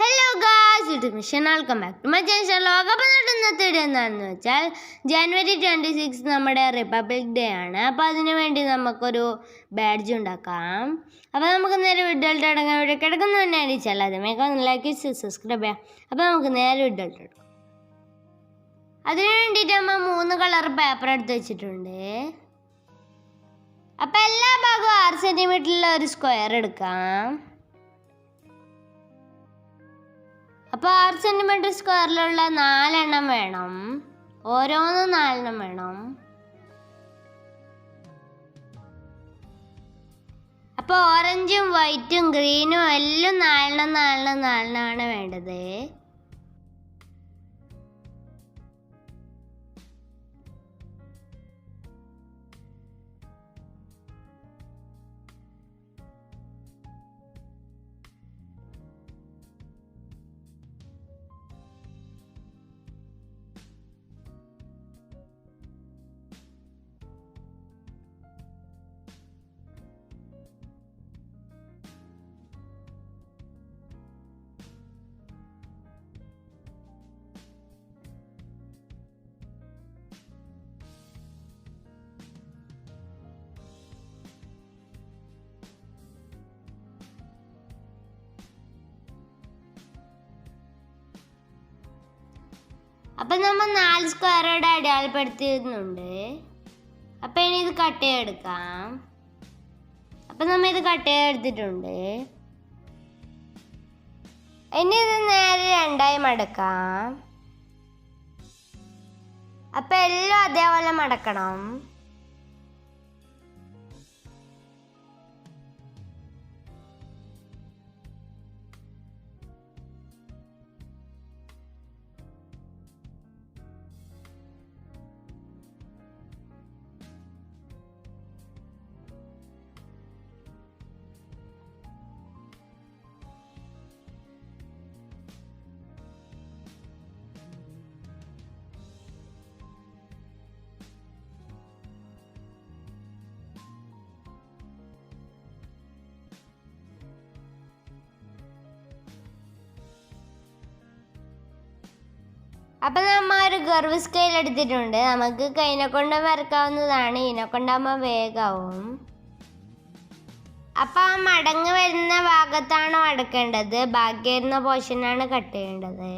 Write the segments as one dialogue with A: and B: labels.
A: Hello guys ഇത് mission. Welcome back to my channel ലോകകപ്പ് നടന്നത്തെ എന്താണെന്ന് വെച്ചാൽ ജനുവരി ട്വന്റി സിക്സ് നമ്മുടെ റിപ്പബ്ലിക് ഡേ ആണ്. അപ്പോൾ അതിനു വേണ്ടി നമുക്കൊരു ബാഡ്ജ് ഉണ്ടാക്കാം. അപ്പോൾ നമുക്ക് നേരെ വിഡ്ഡോൾട്ട് അടങ്ങാൻ ഇവിടെ കിടക്കുന്ന തന്നെ അടിച്ചാൽ അതുമേക്ക് ഒന്ന് ലൈക്ക് സബ്സ്ക്രൈബ് ചെയ്യാം. അപ്പോൾ നമുക്ക് നേരെ വിഡ്ഡോൾട്ട് എടുക്കാം അതിന് വേണ്ടിയിട്ട് നമ്മൾ മൂന്ന് കളർ പേപ്പർ എടുത്ത് വെച്ചിട്ടുണ്ട്. അപ്പോൾ എല്ലാ ഭാഗവും ആറ് സെന്റിമീറ്ററിലുള്ള ഒരു സ്ക്വയർ എടുക്കാം. അപ്പോൾ ആറ് സെന്റിമീറ്റർ സ്ക്വയറിലുള്ള നാലെണ്ണം വേണം. ഓരോന്നും നാലെണ്ണം വേണം. അപ്പോൾ ഓറഞ്ചും വൈറ്റും ഗ്രീനും എല്ലാം നാലെണ്ണം നാലെണ്ണം നാലെണ്ണമാണ് വേണ്ടത്. അപ്പം നമ്മൾ നാല് സ്ക്വയറോടെ അടയാളപ്പെടുത്തിയിരുന്നുണ്ട് അപ്പം ഇനി ഇത് കട്ട് ചെയ്തെടുക്കാം. അപ്പം നമ്മൾ ഇത് കട്ട് ചെയ്തെടുത്തിട്ടുണ്ട്. ഇനി ഇത് നേരെ രണ്ടായി മടക്കാം. അപ്പം എല്ലാം അതേപോലെ മടക്കണം. അപ്പം നമ്മൾ ഒരു ഗർവ് സ്കെയിൽ എടുത്തിട്ടുണ്ട്. നമുക്ക് കൈനെ കൊണ്ട് വരക്കാവുന്നതാണ്. ഇതിനെ കൊണ്ടാകുമ്പോൾ വേഗമാവും അപ്പം ആ മടങ്ങ് വരുന്ന ഭാഗത്താണ് മടക്കേണ്ടത് ബാക്കി വരുന്ന പോർഷനാണ് കട്ട് ചെയ്യേണ്ടത്.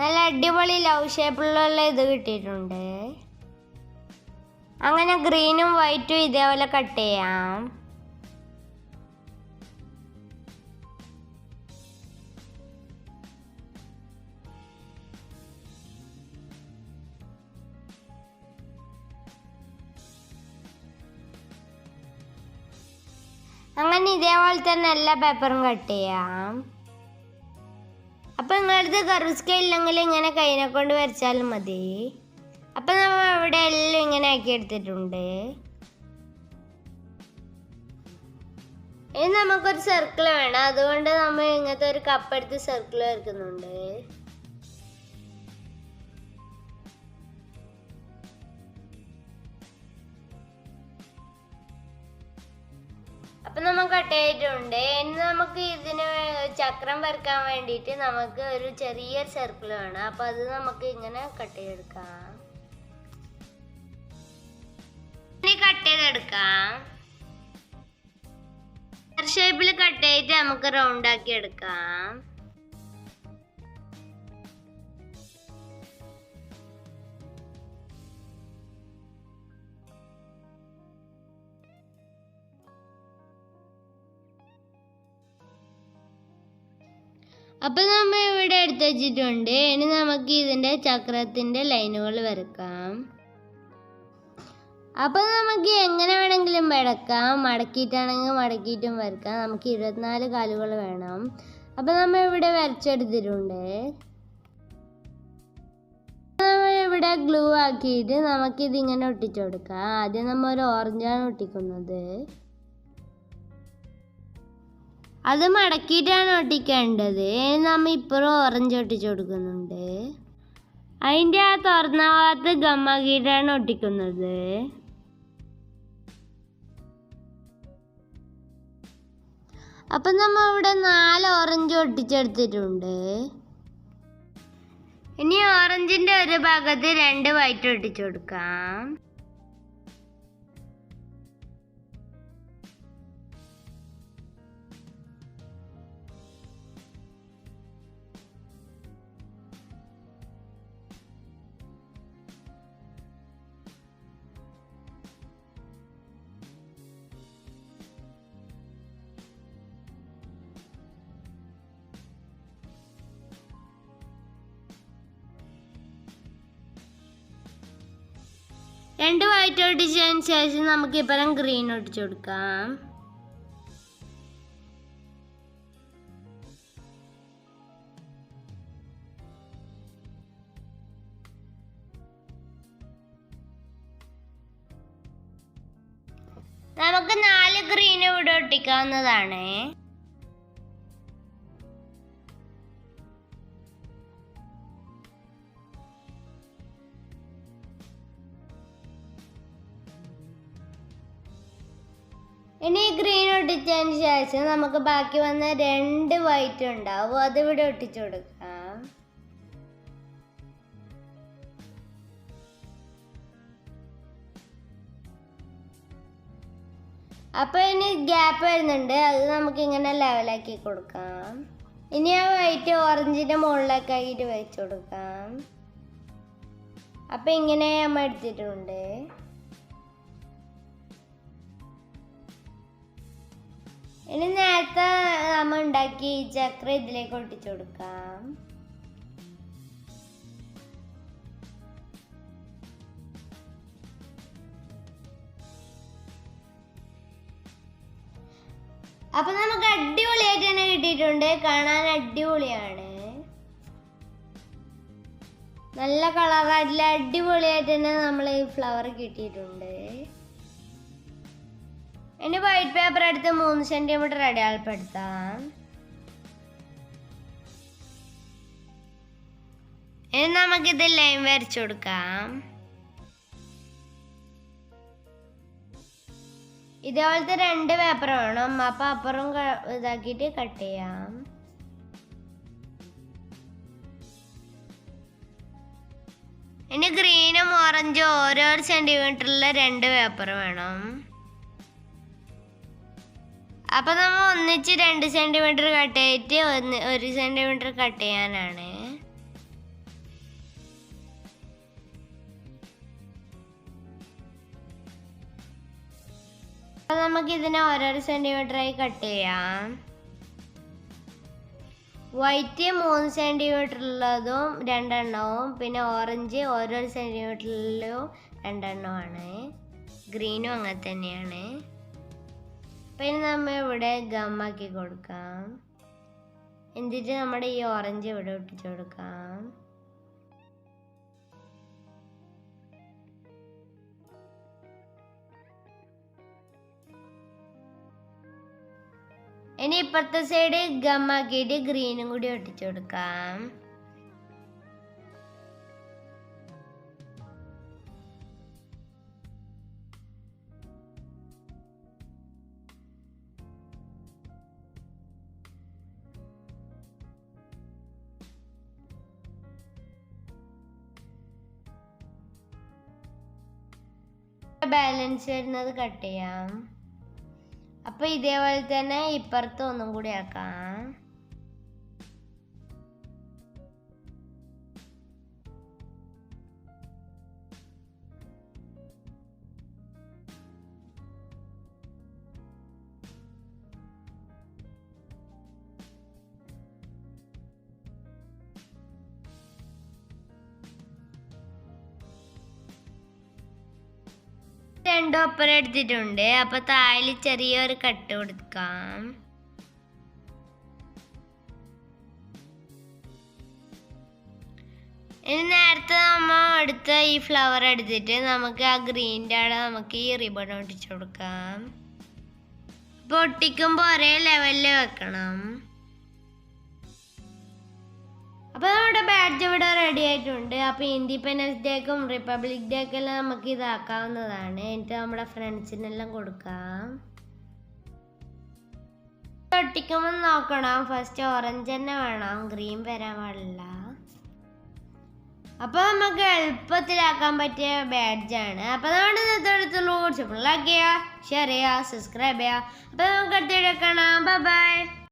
A: നല്ല അടിപൊളി ലവ് ഷേപ്പിലുള്ള ഇത് കിട്ടിയിട്ടുണ്ട്. അങ്ങനെ ഗ്രീനും വൈറ്റും ഇതേപോലെ കട്ട് ചെയ്യാം. അങ്ങനെ ഇതേപോലെ തന്നെ എല്ലാ പേപ്പറും കട്ട് ചെയ്യാം. നിങ്ങളടുത്ത് കർവ് സ്കെയിൽ ഇല്ലെങ്കിൽ ഇങ്ങനെ കൈനെ കൊണ്ട് വരച്ചാലും മതി. അപ്പം നമ്മൾ ഇവിടെ എല്ലാം ഇങ്ങനെ ആക്കി എടുത്തിട്ടുണ്ട്. ഇനി നമുക്കൊരു സർക്കിൾ വേണം. അതുകൊണ്ട് നമ്മൾ ഇങ്ങനത്തെ ഒരു കപ്പെടുത്ത് സർക്കിൾ വരക്കുന്നുണ്ട്. അപ്പം നമുക്ക് കട്ട് ചെയ്തിട്ടുണ്ട് ഇനി നമുക്ക് ഇതിന് ചക്രം വരക്കാൻ വേണ്ടിയിട്ട് നമുക്ക് ഒരു ചെറിയ സർക്കിൾ വേണം. അപ്പം അത് നമുക്ക് ഇങ്ങനെ കട്ട് ചെയ്തെടുക്കാം. കട്ട് ചെയ്തെടുക്കാം. ഷേപ്പിൽ കട്ട് ചെയ്തിട്ട് നമുക്ക് റൗണ്ട് ആക്കി എടുക്കാം. അപ്പം നമ്മൾ ഇവിടെ എടുത്തു വെച്ചിട്ടുണ്ട് ഇനി നമുക്ക് ഇതിന്റെ ചക്രത്തിന്റെ ലൈനുകൾ വരക്കാം. അപ്പോൾ നമുക്ക് എങ്ങനെ വേണമെങ്കിലും വരക്കാം. മടക്കിയിട്ടാണെങ്കിൽ മടക്കിയിട്ടും വരക്കാം. നമുക്ക് ഇരുപത്തിനാല് കാലുകൾ വേണം. അപ്പോൾ നമ്മൾ ഇവിടെ വരച്ചെടുത്തിട്ടുണ്ട്. ഇവിടെ ഗ്ലൂ ആക്കിയിട്ട് നമുക്കിതിങ്ങനെ ഒട്ടിച്ചു കൊടുക്കാം. ആദ്യം നമ്മൾ ഒരു ഓറഞ്ചാണ് ഒട്ടിക്കുന്നത്. അത് മടക്കിയിട്ടാണ് ഒട്ടിക്കേണ്ടത്. നമ്മ ഇപ്പുറം ഓറഞ്ച് ഒട്ടിച്ചു കൊടുക്കുന്നുണ്ട്. അതിന്റെ ആ തുറന്ന ഭാഗത്ത് ഗമ്മാക്കിയിട്ടാണ് ഒട്ടിക്കുന്നത്. അപ്പം നമ്മൾ ഇവിടെ നാല് ഓറഞ്ച് ഒട്ടിച്ചെടുത്തിട്ടുണ്ട്. ഇനി ഓറഞ്ചിന്റെ ഒരു ഭാഗത്ത് രണ്ട് വൈറ്റ് ഒട്ടിച്ചു കൊടുക്കാം. രണ്ട് വൈറ്റ് ഒട്ടിച്ചതിന് ശേഷം നമുക്ക് ഇപ്പം ഗ്രീൻ ഒട്ടിച്ചു കൊടുക്കാം. നമുക്ക് നാല് ഗ്രീൻ ഇവിടെ ഒട്ടിക്കാവുന്നതാണ്. ഇനി ഗ്രീൻ ഒട്ടിച്ചതിന് ശേഷം നമുക്ക് ബാക്കി വന്ന രണ്ട് വൈറ്റ് ഉണ്ടാവും. അത് ഇവിടെ ഒട്ടിച്ചു കൊടുക്കാം. അപ്പൊ ഇനി ഗ്യാപ്പ് വരുന്നുണ്ട്. അത് നമുക്ക് ഇങ്ങനെ ലെവലാക്കി കൊടുക്കാം. ഇനി ആ വൈറ്റ് ഓറഞ്ചിന്റെ മുകളിലേക്ക് ആക്കിയിട്ട് വെച്ച് കൊടുക്കാം. അപ്പൊ ഇങ്ങനെ നമ്മൾ എടുത്തിട്ടുണ്ട്. ഇനി നേരത്തെ നമ്മൾ ഉണ്ടാക്കി ചക്ര ഇതിലേക്ക് ഒട്ടിച്ചു കൊടുക്കാം. അപ്പൊ നമുക്ക് അടിപൊളിയായിട്ട് തന്നെ കിട്ടിയിട്ടുണ്ട്. കാണാൻ അടിപൊളിയാണ്. നല്ല കളറായിട്ടുള്ള അടിപൊളിയായിട്ട് തന്നെ നമ്മൾ ഈ ഫ്ലവർ കിട്ടിയിട്ടുണ്ട്. ഇനി വൈറ്റ് പേപ്പർ എടുത്ത് മൂന്ന് സെന്റിമീറ്റർ അടയാളപ്പെടുത്താം. ഇനി നമുക്കിത് ലൈൻ വരച്ചു കൊടുക്കാം. ഇതേപോലത്തെ രണ്ട് പേപ്പർ വേണം. അപ്പൊ അപ്പുറം ഇതാക്കിട്ട് കട്ട് ചെയ്യാം. ഇനി ഗ്രീനും ഓറഞ്ചും ഓരോ സെന്റിമീറ്ററിൽ രണ്ട് പേപ്പർ വേണം. അപ്പൊ നമ്മൾ ഒന്നിച്ച് രണ്ട് സെന്റിമീറ്റർ കട്ട് ചെയ്തിട്ട് ഒന്ന് ഒരു സെന്റിമീറ്റർ കട്ട് ചെയ്യാനാണ്. അപ്പൊ നമുക്ക് ഇതിനെ ഓരോരോ സെന്റിമീറ്ററായി കട്ട് ചെയ്യാം. വൈറ്റ് മൂന്ന് സെന്റിമീറ്റർ ഉള്ളതും രണ്ടെണ്ണവും പിന്നെ ഓറഞ്ച് ഓരോ സെന്റിമീറ്ററിലും രണ്ടെണ്ണമാണ് ഗ്രീനും അങ്ങനെ തന്നെയാണ്. പിന്നെ നമ്മൾ ഇവിടെ ഗമ്മാക്കി കൊടുക്കാം. എന്നിട്ട് നമ്മുടെ ഈ ഓറഞ്ച് ഇവിടെ ഒട്ടിച്ചു കൊടുക്കാം. ഇനി ഇപ്പുറത്തെ സൈഡ് ഗമ്മാക്കിയിട്ട് ഗ്രീനും കൂടി ഒട്ടിച്ചു കൊടുക്കാം. ബാലൻസ് വരുന്നത് കട്ട് ചെയ്യാം. അപ്പൊ ഇതേപോലെ തന്നെ ഇപ്പുറത്ത് ഒന്നും കൂടി ആക്കാം. രണ്ടും ഒപ്പരം എടുത്തിട്ടുണ്ട്. അപ്പൊ താഴെ ചെറിയൊരു കട്ട് കൊടുക്കാം. ഇനി നേരത്തെ നമ്മ എടുത്ത ഈ ഫ്ലവർ എടുത്തിട്ട് നമുക്ക് ആ ഗ്രീന്റെ അവിടെ നമുക്ക് ഈ റിബൺ ഒട്ടിച്ചു കൊടുക്കാം. ഇപ്പൊ ഒട്ടിക്കുമ്പോ ഒരേ ലെവലിൽ വെക്കണം. അപ്പൊ നമ്മുടെ ബാഡ്ജ് ഇവിടെ റെഡി ആയിട്ടുണ്ട്. അപ്പൊ ഇൻഡിപെൻഡൻസ് ഡേക്കും റിപ്പബ്ലിക് ഡേക്കെല്ലാം നമുക്ക് ഇതാക്കാവുന്നതാണ്. എന്നിട്ട് നമ്മുടെ ഫ്രണ്ട്സിനെല്ലാം കൊടുക്കാം. ഒട്ടിക്കുമ്പോൾ നോക്കണം. ഫസ്റ്റ് ഓറഞ്ച് തന്നെ വേണം. ഗ്രീൻ വരാൻ പാടില്ല. അപ്പൊ നമുക്ക് എളുപ്പത്തിലാക്കാൻ പറ്റിയ ബാഡ്ജ് ആണ്. അപ്പോൾ നമ്മുടെ ഇന്നത്തെ അടുത്തുള്ളൂ ഷെയർ ചെയ്യുക സബ്സ്ക്രൈബ് ചെയ്യുക. അപ്പൊ നമുക്ക് അടുത്ത കാണാം. ബൈ